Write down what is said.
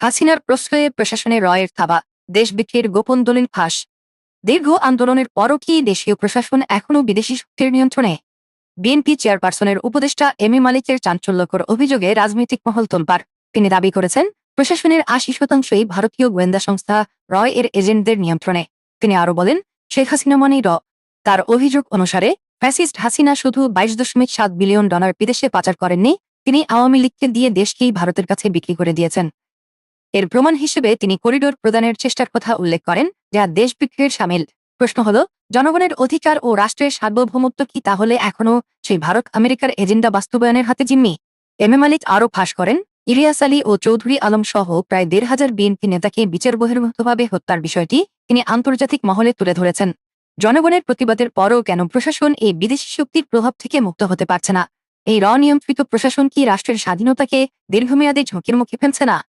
হাসিনার প্রশ্রয়ে প্রশাসনে রয়ের থাবা, দেশ বিক্রির গোপন দলিল ফাঁস। দীর্ঘ আন্দোলনের পরও কি দেশীয় প্রশাসন এখনও বিদেশি শক্তির নিয়ন্ত্রণে? বিএনপি চেয়ারপারসনের উপদেষ্টা এম এ মালিকের চাঞ্চল্যকর অভিযোগে রাজনৈতিক মহল তোলপার তিনি দাবি করেছেন, প্রশাসনের আশি শতাংশই ভারতীয় গোয়েন্দা সংস্থা রয় এর এজেন্টদের নিয়ন্ত্রণে। তিনি আরও বলেন, শেখ হাসিনা মানেই র। তার অভিযোগ অনুসারে, ফ্যাসিস্ট হাসিনা শুধু বাইশ দশমিক সাত বিলিয়ন ডলার বিদেশে পাচার করেননি, তিনি আওয়ামী লীগকে দিয়ে দেশকেই ভারতের কাছে বিক্রি করে দিয়েছেন। এর প্রমাণ হিসেবে তিনি করিডোর প্রদানের চেষ্টার কথা উল্লেখ করেন, যা দেশ বিক্রির সামিল। প্রশ্ন হল, জনগণের অধিকার ও রাষ্ট্রের সার্বভৌমত্ব কি তাহলে এখনও সেই ভারত আমেরিকার এজেন্ডা বাস্তবায়নের হাতে জিম্মি? এম এ মালিক আরও ফাঁস করেন, ইলিয়াস আলী ও চৌধুরী আলম সহ প্রায় দেড় হাজার বিএনপি নেতাকে বিচার বহির্ভূতভাবে হত্যার বিষয়টি তিনি আন্তর্জাতিক মহলে তুলে ধরেছেন। জনগণের প্রতিবাদের পরও কেন প্রশাসন এই বিদেশি শক্তির প্রভাব থেকে মুক্ত হতে পারছে না? এই র নিয়ন্ত্রিত প্রশাসন কি রাষ্ট্রের স্বাধীনতাকে দীর্ঘমেয়াদী ঝুঁকির মুখে ফেলছে না?